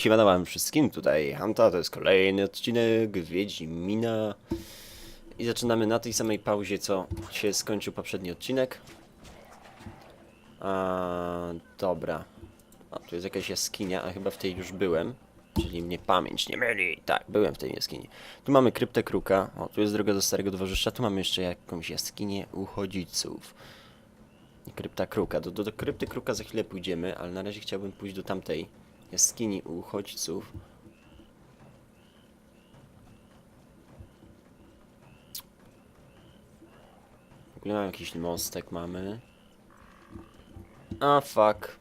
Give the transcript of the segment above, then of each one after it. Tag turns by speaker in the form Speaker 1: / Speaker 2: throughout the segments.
Speaker 1: Siemano wam wszystkim, tutaj Hanta, to jest kolejny odcinek Wiedźmina. I zaczynamy na tej samej pauzie, co się skończył poprzedni odcinek. A, Dobra. A, tu jest jakaś jaskinia, a chyba w tej już byłem Czyli mnie pamięć nie myli. Tak, byłem w tej jaskini. Tu mamy kryptę kruka, o, tu jest droga do starego dworzyszcza Tu mamy jeszcze jakąś jaskinię uchodziców. I krypta kruka, do, do, do krypty kruka za chwilę pójdziemy Ale na razie chciałbym pójść do tamtej jaskini uchodźców. W ogóle mam jakiś mostek mamy. A fuck.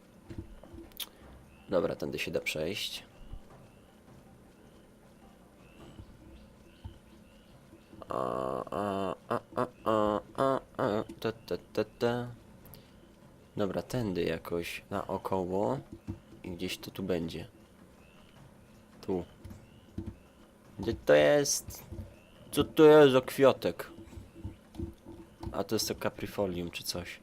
Speaker 1: Dobra, tędy się da przejść. A, a, a, a, a, a, a, ta, ta, ta, ta. Dobra, tędy jakoś naokoło. Gdzieś to tu będzie. Tu. Gdzie to jest? Co to jest za kwiatek? A to jest to caprifolium czy coś.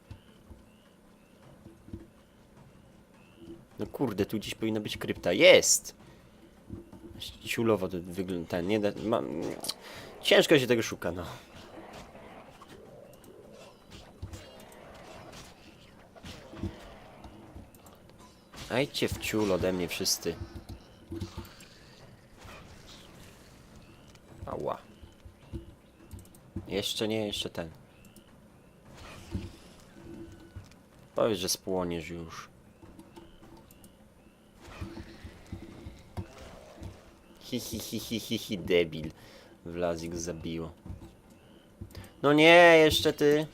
Speaker 1: No kurde, tu gdzieś powinna być krypta. Jest! Ciulowo to wygląda. Ten, nie da, ma, ciężko się tego szuka, no. Ajdźcie w ciul ode mnie wszyscy. Ała. Jeszcze nie, jeszcze ten. Powiedz, że spłoniesz już. Hi hi hi hi hi hi debil. Wlazik zabiło. No nie, jeszcze ty.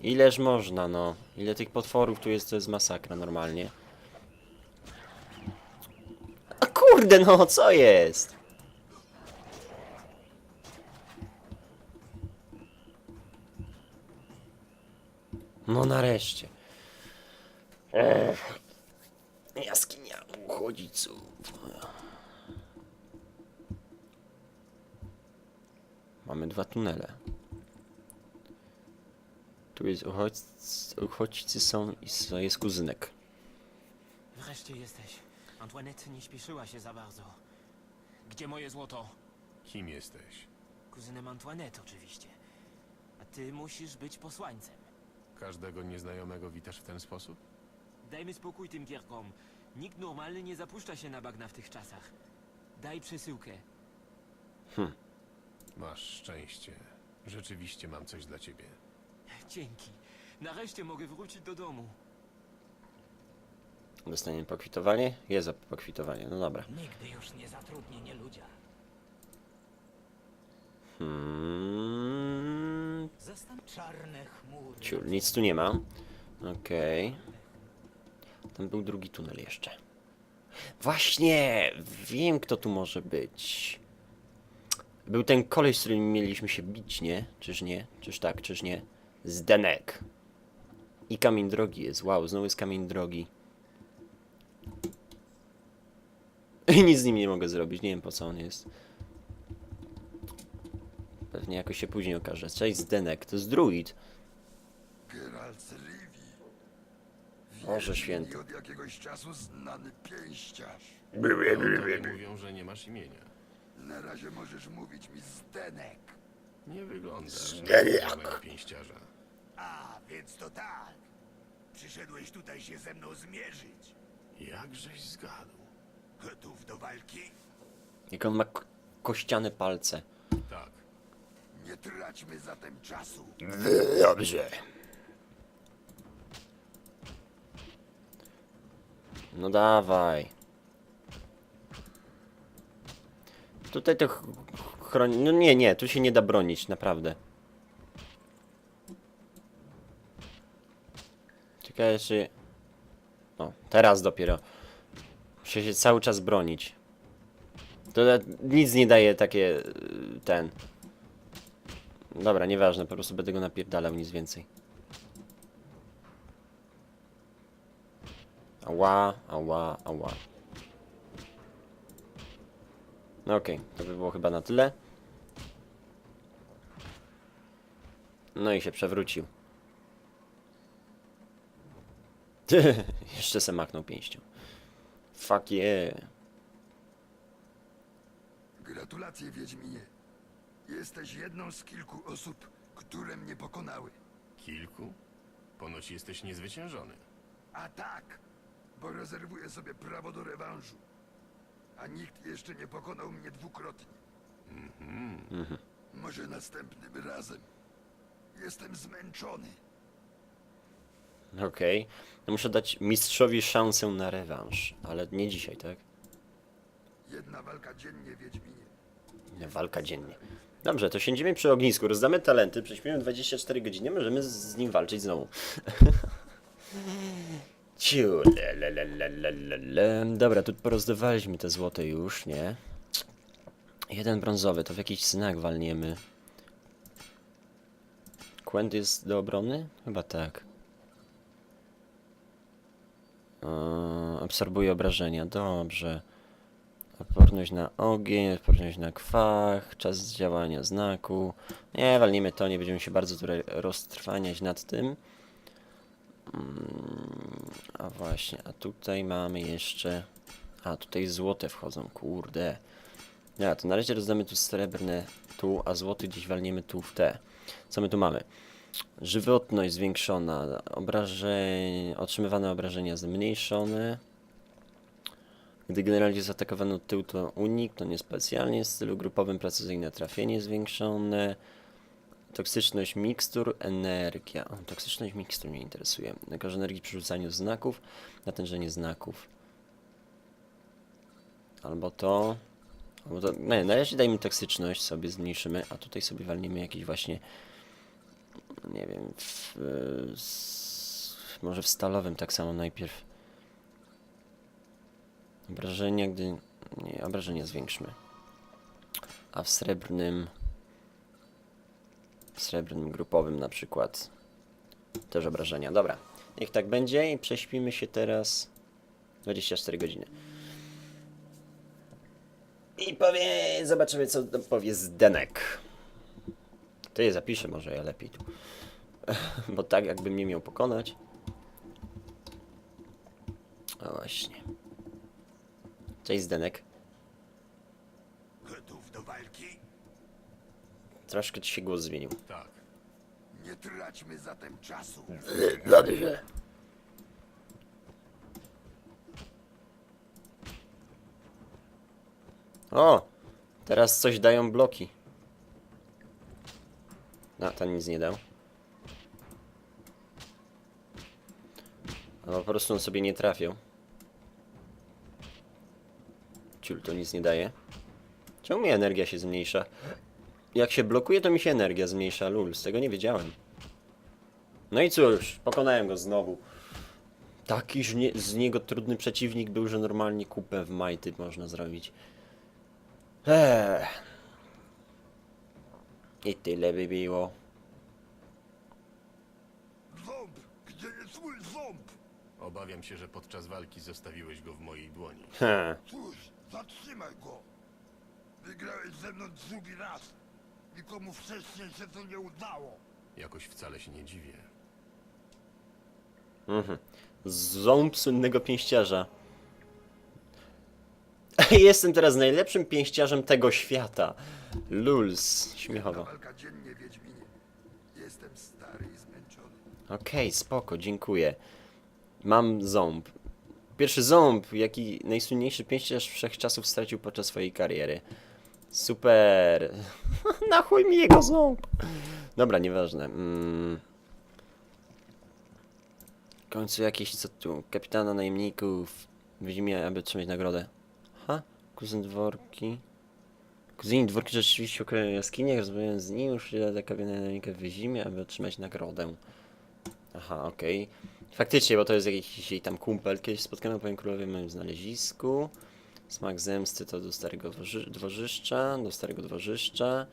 Speaker 1: Ileż można, no. Ile tych potworów tu jest, to jest masakra normalnie. A kurde, no co jest? No nareszcie. Ech. Jaskinia uchodziców. Mamy dwa tunele. Tu jest uchodźcy, uchodźcy są i jest kuzynek.
Speaker 2: Wreszcie jesteś. Antoinette nie śpieszyła się za bardzo. Gdzie moje złoto?
Speaker 3: Kim jesteś?
Speaker 2: Kuzynem Antoinette oczywiście. A ty musisz być posłańcem.
Speaker 3: Każdego nieznajomego witasz w ten sposób?
Speaker 2: Dajmy spokój tym gierkom. Nikt normalny nie zapuszcza się na bagna w tych czasach. Daj przesyłkę.
Speaker 3: Masz szczęście. Rzeczywiście mam coś dla ciebie.
Speaker 2: Dzięki. Nareszcie mogę wrócić do domu.
Speaker 1: Dostaniemy pokwitowanie? Jest za pokwitowanie, no dobra.
Speaker 4: Nigdy już nie zatrudnię nieludzia.
Speaker 1: Hmm,
Speaker 4: Zastan czarne chmury.
Speaker 1: ciul, nic tu nie ma. Okej. Tam był drugi tunel jeszcze. Właśnie! Wiem, kto tu może być. Był ten koleś, z którym mieliśmy się bić, nie? Czyż nie? Czyż tak, czyż nie? Zdenek. I kamień drogi jest. Wow, znowu jest kamień drogi. I nic z nim nie mogę zrobić. Nie wiem po co on jest. Pewnie jakoś się później okaże. Cześć Zdenek, to jest druid.
Speaker 5: Geralt z Rivi.
Speaker 1: Boże święty.
Speaker 5: od jakiegoś czasu znany pięściarz.
Speaker 3: Mówią, że nie masz imienia.
Speaker 5: Na razie możesz mówić mi Zdenek.
Speaker 3: Nie wyglądasz na
Speaker 1: Zdenek.
Speaker 3: typowego pięściarza.
Speaker 5: A, więc to tak. Przyszedłeś tutaj się ze mną zmierzyć.
Speaker 3: Jakżeś zgadł?
Speaker 5: Gotów do walki?
Speaker 1: Jak on ma ko- kościane palce.
Speaker 3: Tak.
Speaker 5: Nie traćmy zatem czasu.
Speaker 1: Dobrze. No dawaj. Tutaj to ch- chroni... No nie, nie, tu się nie da bronić, naprawdę. Ciekawe czy... Teraz dopiero. Muszę się cały czas bronić. To nic nie daje takie... y, ten... Dobra, nieważne, po prostu będę go napierdalał, nic więcej. Ała, ała, ała. No okej, to by było chyba na tyle. No i się przewrócił. Jeszcze se machnął pięścią. Fuck yeah.
Speaker 6: Gratulacje, Wiedźminie. Jesteś jedną z kilku osób, które mnie pokonały.
Speaker 3: Kilku? Ponoć jesteś niezwyciężony.
Speaker 6: A tak, bo rezerwuję sobie prawo do rewanżu. A nikt jeszcze nie pokonał mnie dwukrotnie. Może następnym razem. Jestem zmęczony.
Speaker 1: Okej. No muszę dać mistrzowi szansę na rewanż, ale nie dzisiaj, tak?
Speaker 6: Jedna walka dziennie, Wiedźminie.
Speaker 1: Walka dziennie. Dobrze, to siedzimy przy ognisku, rozdamy talenty, prześpimy 24 godziny, możemy z nim walczyć znowu. Ciu, le, le, le, le, le, le, le. Dobra, tu porozdawaliśmy te złote już, nie? Jeden brązowy, to w jakiś znak walniemy. Kłęd jest do obrony? Chyba tak. Eee, absorbuje obrażenia, dobrze. Odporność na ogień, odporność na kwach, czas działania znaku. Nie, walnijmy to, nie będziemy się bardzo tutaj roztrwaniać nad tym. Mm, a właśnie, a tutaj mamy jeszcze... A, tutaj złote wchodzą, kurde. Ja, to na razie rozdamy tu srebrne tu, a złoty gdzieś walniemy tu w te. Co my tu mamy? Żywotność zwiększona, obrażeń, otrzymywane obrażenia zmniejszone. Gdy generalnie jest atakowany od tyłu, to unik, to niespecjalnie. W stylu grupowym precyzyjne trafienie zwiększone. Toksyczność mikstur, energia. O, toksyczność mikstur mnie interesuje. Lekarz energii przy rzucaniu znaków, natężenie znaków. Albo to. Albo to. Nie, na razie dajmy toksyczność, sobie zmniejszymy, a tutaj sobie walniemy jakiś właśnie. Nie wiem. W, s- może w stalowym tak samo najpierw. Obrażenia, gdy... Nie, obrażenia zwiększmy. A w srebrnym... W srebrnym grupowym na przykład też obrażenia. Dobra, niech tak będzie i prześpimy się teraz 24 godziny. I powie... Zobaczymy, co powie Zdenek. To je zapiszę może ja lepiej tu. Bo tak jakby mnie miał pokonać. A właśnie. Cześć Zdenek.
Speaker 5: Gotów do walki?
Speaker 1: Troszkę ci się głos zmienił.
Speaker 3: Tak.
Speaker 6: Nie traćmy zatem czasu.
Speaker 1: O! Teraz coś dają bloki. No, ten nic nie dał. Albo po prostu on sobie nie trafił. Ciul, to nic nie daje. Czemu mi energia się zmniejsza? Jak się blokuje, to mi się energia zmniejsza. Lul, z tego nie wiedziałem. No i cóż, pokonałem go znowu. Takiż nie, z niego trudny przeciwnik był, że normalnie kupę w majty można zrobić. Eee. I tyle by było.
Speaker 6: Ząb! Gdzie jest mój ząb?
Speaker 3: Obawiam się, że podczas walki zostawiłeś go w mojej dłoni.
Speaker 1: Ha.
Speaker 6: Cóż, zatrzymaj go. Wygrałeś ze mną drugi raz. Nikomu wcześniej się to nie udało.
Speaker 3: Jakoś wcale się nie dziwię.
Speaker 1: Ząb słynnego pięściarza. Jestem teraz najlepszym pięściarzem tego świata. Luls, śmiechowo.
Speaker 6: walka dziennie, Wiedźminie. Jestem stary i zmęczony.
Speaker 1: Okej, spoko, dziękuję. Mam ząb. Pierwszy ząb, jaki najsłynniejszy pięściarz wszechczasów stracił podczas swojej kariery. Super. Na chuj mi jego ząb. Dobra, nieważne. Mm. W końcu jakieś co tu? Kapitana najemników. Widzimy, aby otrzymać nagrodę. Kuzyn dworki. Kuzyni dworki rzeczywiście ukrywają jaskiniach, rozmawiając z nim, już do kapitana najemnika w zimie, aby otrzymać nagrodę. Aha, okej. Faktycznie, bo to jest jakiś jej tam kumpel. Kiedyś spotkano powiem królowie w moim znalezisko. Smak zemsty to do starego dworzy dworzyszcza, do starego dworzyszcza.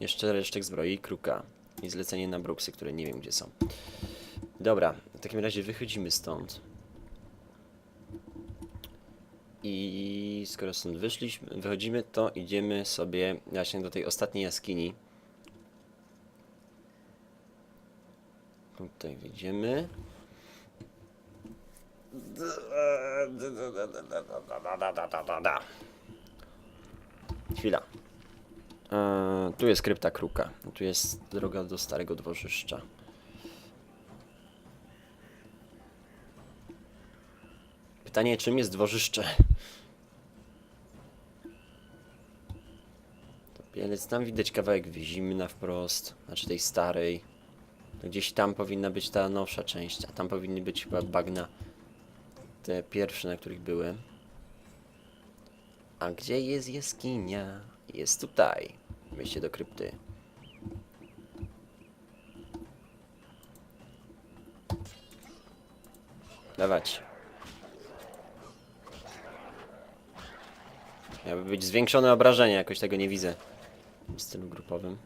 Speaker 1: Jeszcze resztek zbroi i kruka. I zlecenie na bruksy, które nie wiem gdzie są. Dobra, w takim razie wychodzimy stąd. I skoro stąd wyszliśmy, wychodzimy, to idziemy sobie właśnie do tej ostatniej jaskini. Tutaj wyjdziemy. Chwila. Eee, tu jest krypta kruka. Tu jest droga do starego dworzyszcza. Pytanie, czym jest dworzyszcze? To Bielec, tam widać kawałek Wyzimna wprost, znaczy tej starej. Gdzieś tam powinna być ta nowsza część, a tam powinny być chyba bagna te pierwsze, na których byłem. A gdzie jest jaskinia? Jest tutaj. Wejście do krypty. Dawać. Miały być zwiększone obrażenia, jakoś tego nie widzę. W stylu grupowym.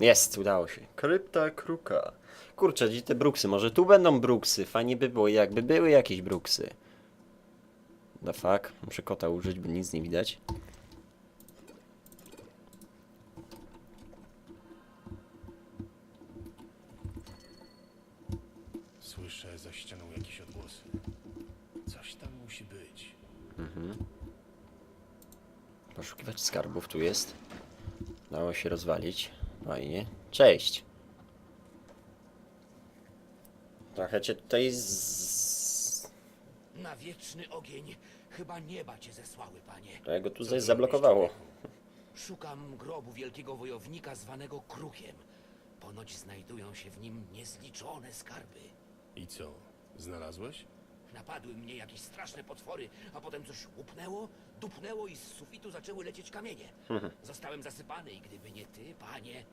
Speaker 1: Jest, udało się. Krypta kruka. Kurczę, gdzie te bruksy? Może tu będą bruksy? Fajnie by było, jakby były jakieś bruksy. The fuck? Muszę kota użyć, bo nic nie widać. Tu jest. Dało się rozwalić. Fajnie. Cześć. Trochę cię tutaj z...
Speaker 4: Na wieczny ogień chyba nieba cię zesłały, panie.
Speaker 1: To ja go tu zaś zablokowało.
Speaker 4: Szukam grobu wielkiego wojownika zwanego Krukiem. Ponoć znajdują się w nim niezliczone skarby.
Speaker 3: I co? Znalazłeś?
Speaker 4: Napadły mnie jakieś straszne potwory, a potem coś łupnęło, dupnęło i z sufitu zaczęły lecieć kamienie. Zostałem zasypany i gdyby nie ty, panie,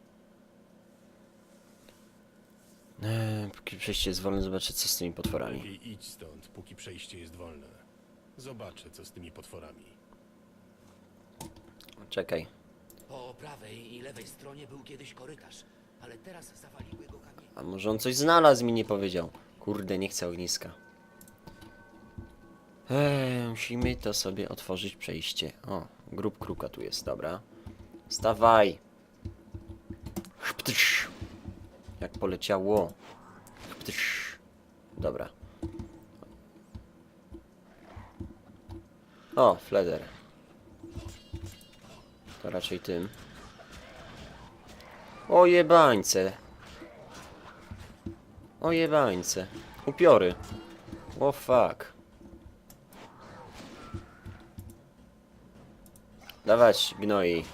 Speaker 1: Eee, póki przejście jest wolne, zobaczę co z tymi potworami.
Speaker 3: Lepiej idź stąd, póki przejście jest wolne. Zobaczę, co z tymi potworami.
Speaker 1: Czekaj.
Speaker 4: po prawej i lewej stronie był kiedyś korytarz, ale teraz zawaliły go kamienie.
Speaker 1: A może on coś znalazł i mi nie powiedział. Kurde, nie chcę ogniska. Eee, musimy to sobie otworzyć przejście. O, grób kruka tu jest, dobra. Stawaj! Chptysz! Jak poleciało. Chptysz! Dobra. O, fleder. To raczej tym. O jebańce. O jebańce. Upiory. O fuck. Dawać, gnoi.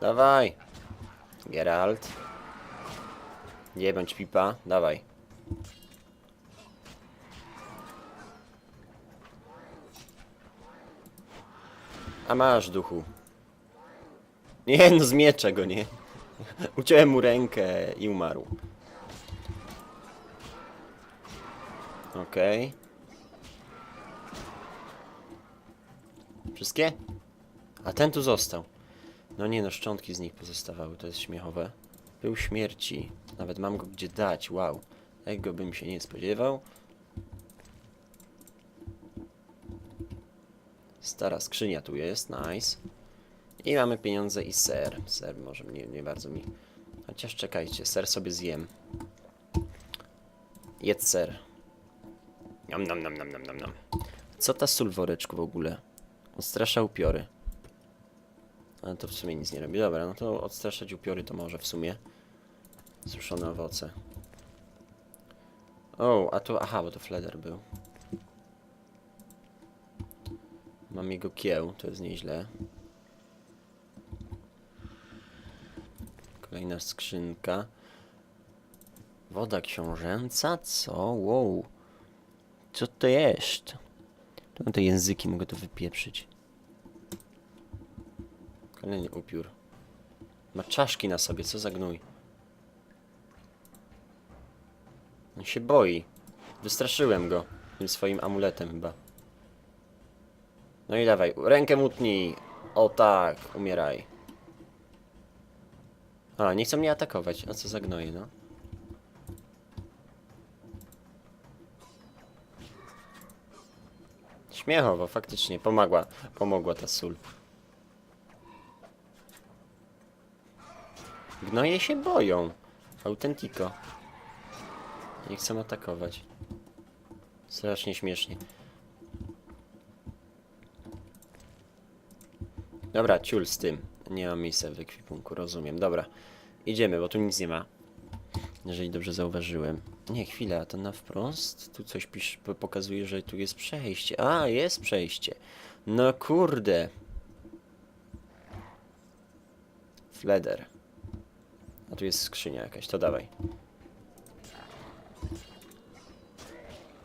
Speaker 1: Dawaj. Geralt. Nie bądź pipa. Dawaj. A masz, duchu. Nie, no z miecza go, nie? Uciąłem mu rękę i umarł. Okej. Wszystkie? A ten tu został. No nie no, szczątki z nich pozostawały, to jest śmiechowe. Był śmierci. Nawet mam go gdzie dać, wow. Tego bym się nie spodziewał. Stara skrzynia tu jest, nice. I mamy pieniądze i ser. Ser może nie, nie bardzo mi... Chociaż czekajcie, ser sobie zjem. Jedz ser. Nam, nam, nam, nam, nam, nam. Co ta sól w ogóle? Odstrasza upiory. Ale to w sumie nic nie robi. Dobra, no to odstraszać upiory to może w sumie. Suszone owoce. O, a to... Aha, bo to fleder był. Mam jego kieł, to jest nieźle. Kolejna skrzynka. Woda książęca? Co? Wow. Co to jest? Tu mam te języki, mogę to wypieprzyć. Kolejny upiór. Ma czaszki na sobie, co za gnój. On się boi. Wystraszyłem go tym swoim amuletem chyba. No i dawaj, rękę mutnij. O tak, umieraj. A, nie chcą mnie atakować. A co za gnoje, no. Śmiechowo, faktycznie, pomogła, pomogła ta sól. Gnoje się boją. Autentico. Nie chcą atakować. Strasznie śmiesznie. Dobra, ciul z tym. Nie ma miejsca w ekwipunku, rozumiem. Dobra, idziemy, bo tu nic nie ma. Jeżeli dobrze zauważyłem. Nie, chwila, to na wprost. Tu coś pisz, po- pokazuje, że tu jest przejście. A, jest przejście. No kurde. Fleder. A tu jest skrzynia jakaś, to dawaj.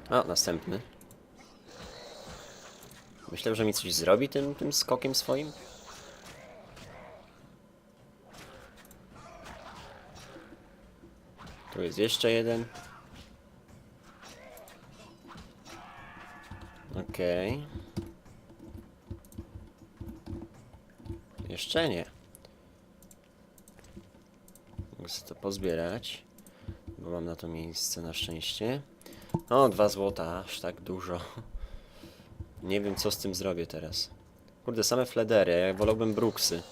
Speaker 1: O, następny. Myślę, że mi coś zrobi tym, tym skokiem swoim. Tu jest jeszcze jeden. Okej. Jeszcze nie. Sobie to pozbierać, bo mam na to miejsce na szczęście. O, dwa złota, aż tak dużo. Nie wiem, co z tym zrobię teraz. Kurde, same fledery, ja wolałbym bruksy.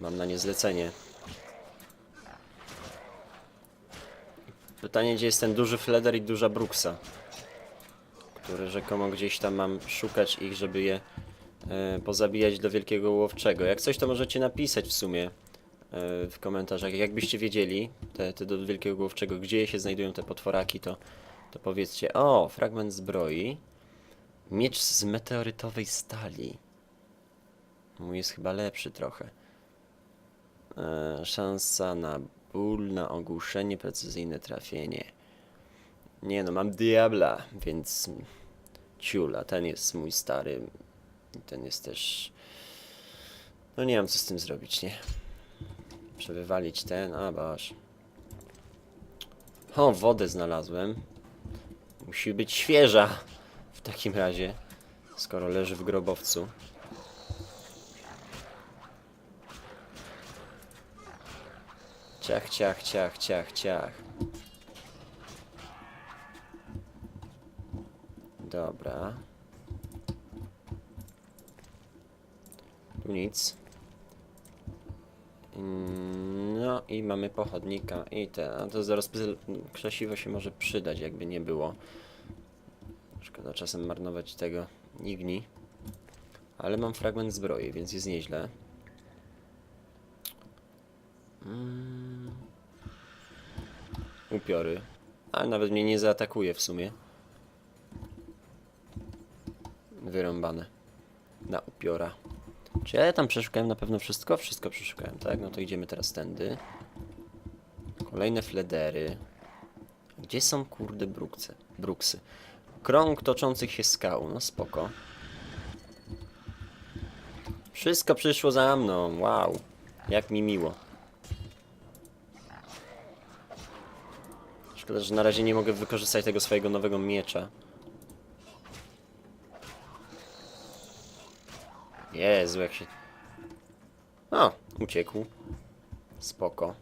Speaker 1: Mam na nie zlecenie. Pytanie, gdzie jest ten duży fleder i duża bruksa? Które rzekomo gdzieś tam mam szukać ich, żeby je e, pozabijać do wielkiego łowczego. Jak coś, to możecie napisać w sumie e, w komentarzach. Jakbyście wiedzieli, te, te do wielkiego łowczego, gdzie się znajdują te potworaki, to, to powiedzcie. O, fragment zbroi. Miecz z meteorytowej stali. Mój jest chyba lepszy trochę. E, szansa na ból, na ogłuszenie, precyzyjne trafienie. Nie no, mam Diabla, więc ciula, ten jest mój stary. Ten jest też... No nie mam co z tym zrobić, nie? Przewywalić ten, a baż. O, wodę znalazłem. Musi być świeża w takim razie, skoro leży w grobowcu. Ciach, ciach, ciach, ciach, ciach. Dobra. Tu nic. No i mamy pochodnika i te, a to zaraz krzesiwo się może przydać, jakby nie było. Szkoda czasem marnować tego igni. Ale mam fragment zbroi, więc jest nieźle. Mm. Upiory. Ale nawet mnie nie zaatakuje w sumie. Wyrąbane. Na upiora. Czy ja tam przeszukałem na pewno wszystko? Wszystko przeszukałem, tak? No to idziemy teraz tędy. Kolejne fledery. Gdzie są kurde brukce? Bruksy. Krąg toczących się skał. No spoko. Wszystko przyszło za mną. Wow. Jak mi miło. Szkoda, że na razie nie mogę wykorzystać tego swojego nowego miecza. Jezu, jak się... O, uciekł. Spoko.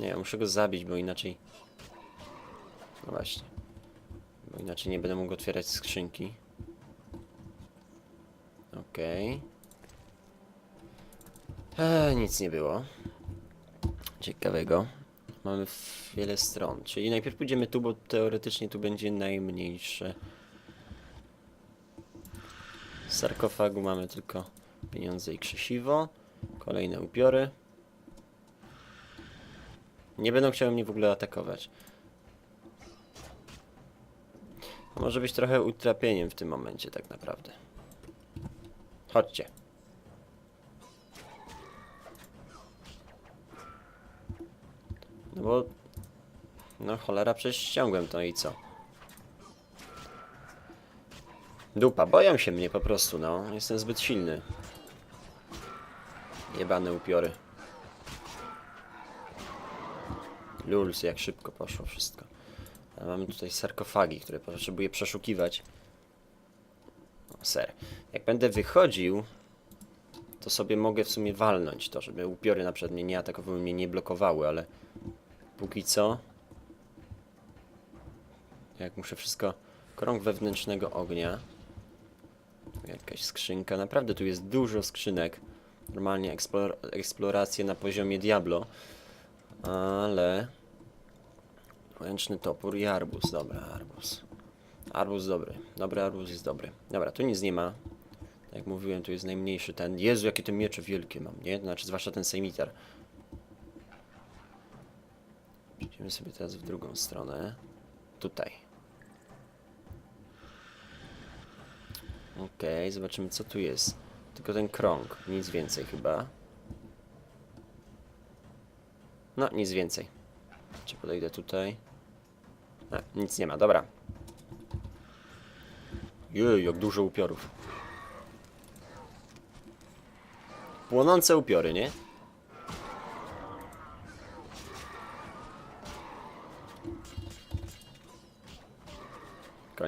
Speaker 1: Nie, muszę go zabić, bo inaczej... No właśnie. Bo inaczej nie będę mógł otwierać skrzynki. Okej. Eee, nic nie było. Ciekawego. Mamy wiele stron. Czyli najpierw pójdziemy tu, bo teoretycznie tu będzie najmniejsze. Z sarkofagu mamy tylko pieniądze i krzesiwo. Kolejne upiory. Nie będą chciały mnie w ogóle atakować. Może być trochę utrapieniem w tym momencie tak naprawdę. Chodźcie. No bo... No cholera, przecież ściągłem to i co? Dupa, boją się mnie po prostu, no. Jestem zbyt silny. Jebane upiory. Luls, jak szybko poszło wszystko. Mamy tutaj sarkofagi, które potrzebuję przeszukiwać. O, ser. Jak będę wychodził, to sobie mogę w sumie walnąć to, żeby upiory na przykład mnie nie atakowały, mnie nie blokowały, ale póki co... Jak muszę wszystko... Krąg wewnętrznego ognia. Jakaś skrzynka. Naprawdę tu jest dużo skrzynek. Normalnie eksplor eksploracje na poziomie Diablo. Ale... Ręczny topór i arbus. Dobra, arbus. Arbus dobry. Dobry arbus jest dobry. Dobra, tu nic nie ma. Jak mówiłem, tu jest najmniejszy ten. Jezu, jakie te miecze wielkie mam, nie? Znaczy, zwłaszcza ten sejmitar. Przejdziemy sobie teraz w drugą stronę. Tutaj. Okej, zobaczymy co tu jest. Tylko ten krąg, nic więcej chyba. No, nic więcej. Czy podejdę tutaj? A, nic nie ma, dobra. Jej, jak dużo upiorów. Płonące upiory, nie?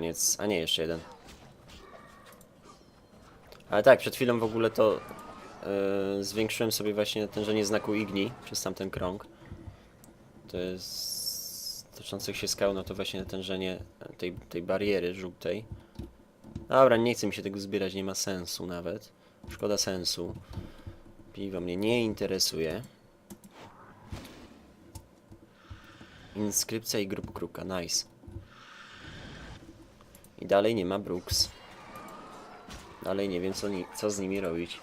Speaker 1: Koniec. A nie, jeszcze jeden. Ale tak, przed chwilą w ogóle to yy, zwiększyłem sobie właśnie natężenie znaku igni przez tamten krąg. To jest toczących się skał, no to właśnie natężenie tej, tej bariery żółtej. Dobra, nie chcę mi się tego zbierać, nie ma sensu nawet. Szkoda sensu. Piwo mnie nie interesuje. Inskrypcja i grup kruka, nice. Dalej nie ma Brooks. Dalej nie wiem co, ni co z nimi robić.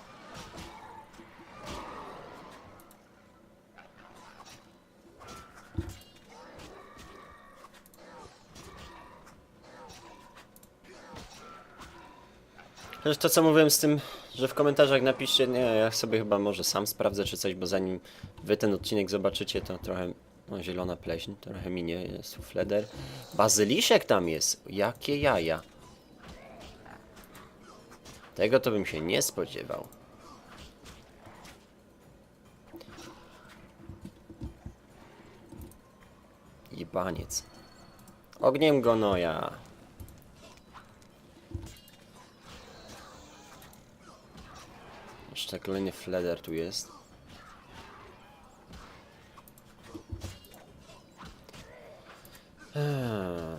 Speaker 1: Chociaż to co mówiłem z tym, że w komentarzach napiszcie, nie, ja sobie chyba może sam sprawdzę czy coś, bo zanim wy ten odcinek zobaczycie, to trochę, no zielona pleśń, trochę minie, jest tu fleder. Bazyliszek tam jest, jakie jaja. Tego to bym się nie spodziewał. Jebaniec. Ogniem go noja. Jeszcze kolejny fleder tu jest. Eee.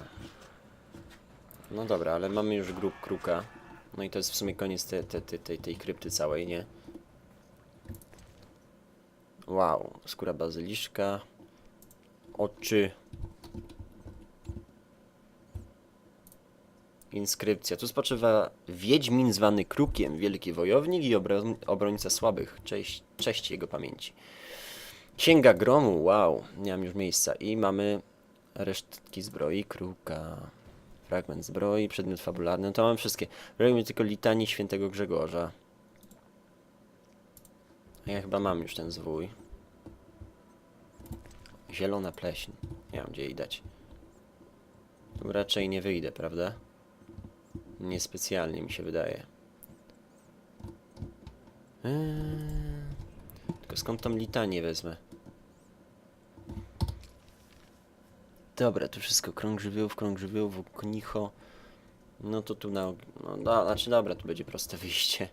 Speaker 1: No dobra, ale mamy już grup kruka. No i to jest w sumie koniec te, te, te, tej, tej krypty całej, nie? Wow, skóra bazyliszka. Oczy. Inskrypcja. Tu spoczywa Wiedźmin zwany Krukiem, wielki wojownik i obroń, obrońca słabych. Cześć, cześć jego pamięci. Księga Gromu, wow, nie mam już miejsca. I mamy resztki zbroi Kruka. Fragment zbroi, przedmiot fabularny, no to mam wszystkie. Brakuje mi tylko litanii świętego Grzegorza. A ja chyba mam już ten zwój. Zielona pleśń. Nie mam gdzie jej dać. Tu raczej nie wyjdę, prawda? Niespecjalnie mi się wydaje. Eee, tylko skąd tą litanię wezmę? Dobra, tu wszystko krąg żywiołów, krąg żywiołów, oknicho. No to tu na... No, da, znaczy dobra, tu będzie proste wyjście.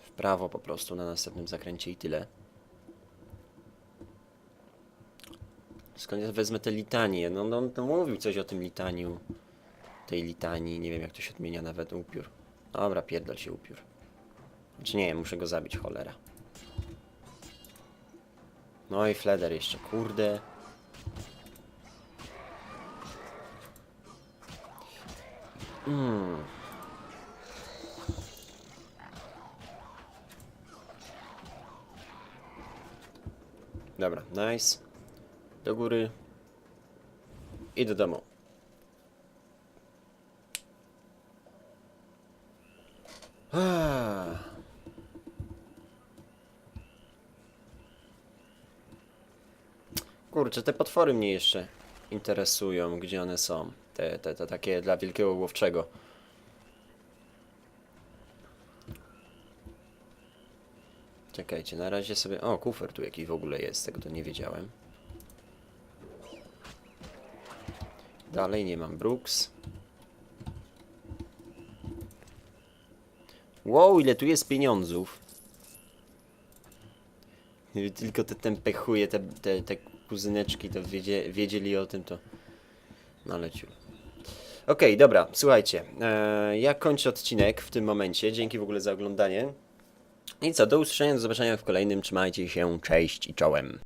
Speaker 1: W prawo po prostu na następnym zakręcie i tyle. Skąd ja wezmę te litanie? No, no, no mówił coś o tym litaniu. Tej litanii, nie wiem jak to się odmienia nawet, upiór. Dobra, pierdol się upiór. Znaczy nie, muszę go zabić, cholera. No i fleder jeszcze, kurde. Mm. Dobra, nice. Do góry. I do domu. Kurczę, te potwory mnie jeszcze interesują, gdzie one są. Te, te, te takie dla wielkiego łowczego. Czekajcie, na razie sobie... O, kufer tu jakiś w ogóle jest, tego to nie wiedziałem. Dalej nie mam Brooks. Wow, ile tu jest pieniądzów. Gdyby tylko te tempe chuje, te, te, te kuzyneczki to wiedzie, wiedzieli o tym, to nalecił. Okej, dobra, słuchajcie. E, ja kończę odcinek w tym momencie. Dzięki w ogóle za oglądanie. I co, do usłyszenia, do zobaczenia w kolejnym. Trzymajcie się, cześć i czołem.